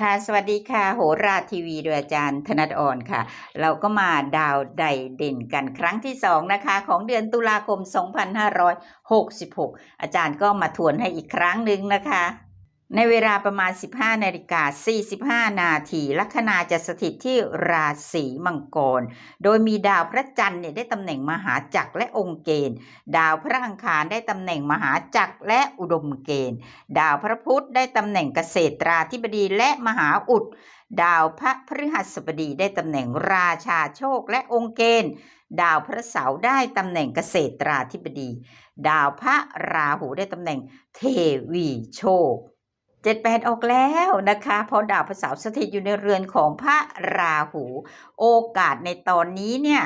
ค่ะสวัสดีค่ะโหราทีวีโดยอาจารย์ธนัทอ่อนค่ะ เราก็มาดาวใดเด่นกันครั้งที่สองนะคะ ของเดือนตุลาคม 2566 อาจารย์ก็มาทวนให้อีกครั้งหนึ่งนะคะ ในเวลาประมาณ 15นาฬิกา45 นาทีลัคนาจะสถิตที่ราศีมังกร โดยมีดาวพระจันทร์เนี่ยได้ตำแหน่งมหาจักรและองค์เกณฑ์ ดาวพระอังคารได้ตำแหน่งมหาจักรและอุดมเกณฑ์ ดาวพระพุธได้ตำแหน่งเกษตราธิบดีและมหาอุด ดาวพระพฤหัสบดีได้ตำแหน่งราชาโชคและองค์เกณฑ์ ดาวพระเสาร์ได้ตำแหน่งเกษตราธิบดี ดาวพระราหูได้ตำแหน่งเทวีโชค เจ็ดแปดออกแล้วนะคะเพราะดาวพระเสาร์สถิตอยู่ในเรือนของพระราหู โอกาสในตอนนี้เนี่ย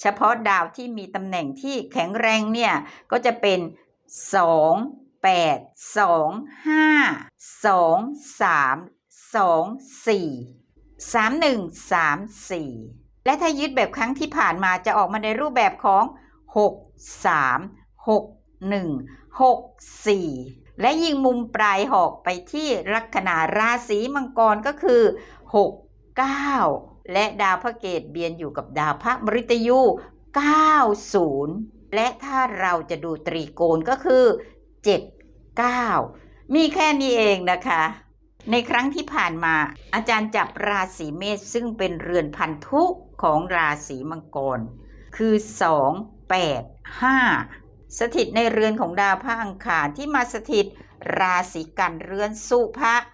เฉพาะดาวที่มีตำแหน่งที่แข็งแรงเนี่ยก็จะเป็น2 8 2 5 2 3 2 4 3 1 3 4และถ้ายึดแบบครั้งที่ผ่านมาจะออกมาในรูปแบบของ6 3 6 1 6 4 และยิงมุมปลายหอกไปที่ลัคนาราศีมังกรก็คือ 6 9 และดาวพระเกตเบียนอยู่กับดาวพระมฤตยู 90 และถ้าเราจะดูตรีโกณก็คือ 7 9 มีแค่นี้เองนะคะ ในครั้งที่ผ่านมา อาจารย์จับราศีเมษซึ่งเป็นเรือนพันธุของราศีมังกร คือ 2 8 5 สถิตในเรือนของดาวพระอังคารที่มาสถิตราศีกันเรือนสุภะ3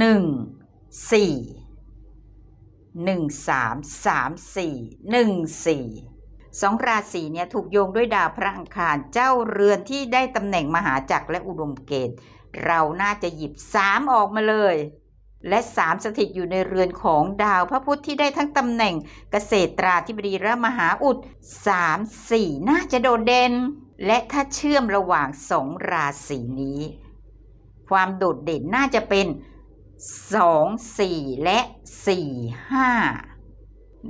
1 4หนึ่งสามสามสี่หนึ่งสี่สองราศีเนี่ยถูกโยงด้วยดาวพระอังคารเจ้าเรือนที่ได้ตำแหน่งมหาจักรและอุดมเกณฑ์ เราน่าจะหยิบสามออกมาเลย และสามสถิตอยู่ในเรือนของดาวพระพุธที่ได้ทั้งตำแหน่งเกษตราธิบดีและมหาอุดสามสี่น่าจะโดดเด่น และถ้าเชื่อมระหว่างสองราศีนี้ ความโดดเด่นน่าจะเป็นสองสี่และสี่ห้า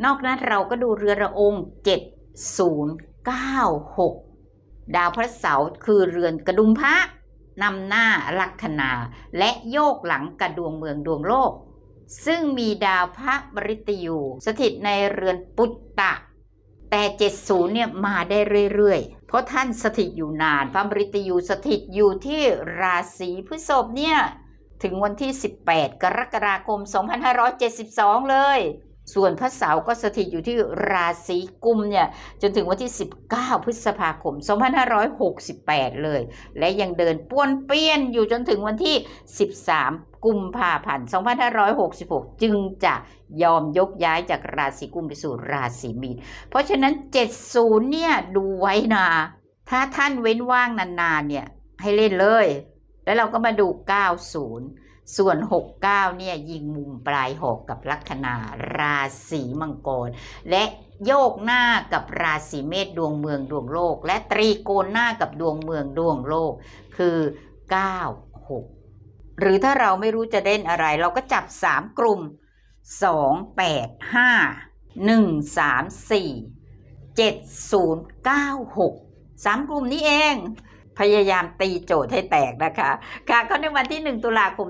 นอกนั้นเราก็ดูเรือระองเจ็ดศูนย์เก้าหกดาวพระเสาร์คือเรือนกระดุมพระ นำหน้าลัคนาและโยกหลังกระดวงเมืองดวงโลก ซึ่งมีดาวพระบริตยูสถิตในเรือนปุตตะ แต่ 70 เนี่ยมาได้เรื่อยๆ เพราะท่านสถิตอยู่นาน พระบริตยูสถิตอยู่ที่ราศีพฤษภเนี่ย ถึงวันที่ 18 กรกฎาคม 2572 เลย ส่วนพระเสาร์ก็สถิตอยู่ที่ราศีกุมเนี่ยจนถึงวันที่ 19 พฤษภาคม 2568 เลย และยังเดินป้วนเปี้ยนอยู่จนถึงวันที่ 13กุมภาพันธ์ 2566 จึงจะยอมยกย้ายจากราศีกุมไปสู่ราศีมีน เพราะฉะนั้น 70 เนี่ยดูไว้นะ ถ้าท่านเว้นว่างนานๆ เนี่ยให้เล่นเลย แล้วเราก็มาดู 90 ส่วน 69 เนี่ยยิงมุมปลายหกกับลัคนาราศีมังกร และโยกหน้ากับราศีเมษดวงเมืองดวงโลก และตรีโกณหน้ากับดวงเมืองดวงโลก คือ 96 หรือถ้าเราไม่รู้จะเล่นอะไร เราก็จับ 3 กลุ่ม 2 8 5 1 3 4 7 0 9 6 3 กลุ่มนี้เอง พยายามตีโจทย์ให้แตกนะคะ ค่ะก็ในวันที่ 1 ตุลาคม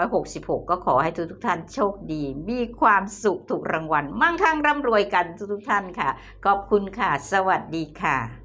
2566 ก็ขอให้ทุกทุกท่านโชคดี มีความสุขถูกรางวัล มั่งคั่งร่ำรวยกันทุกทุกท่านค่ะ ขอบคุณค่ะ สวัสดีค่ะ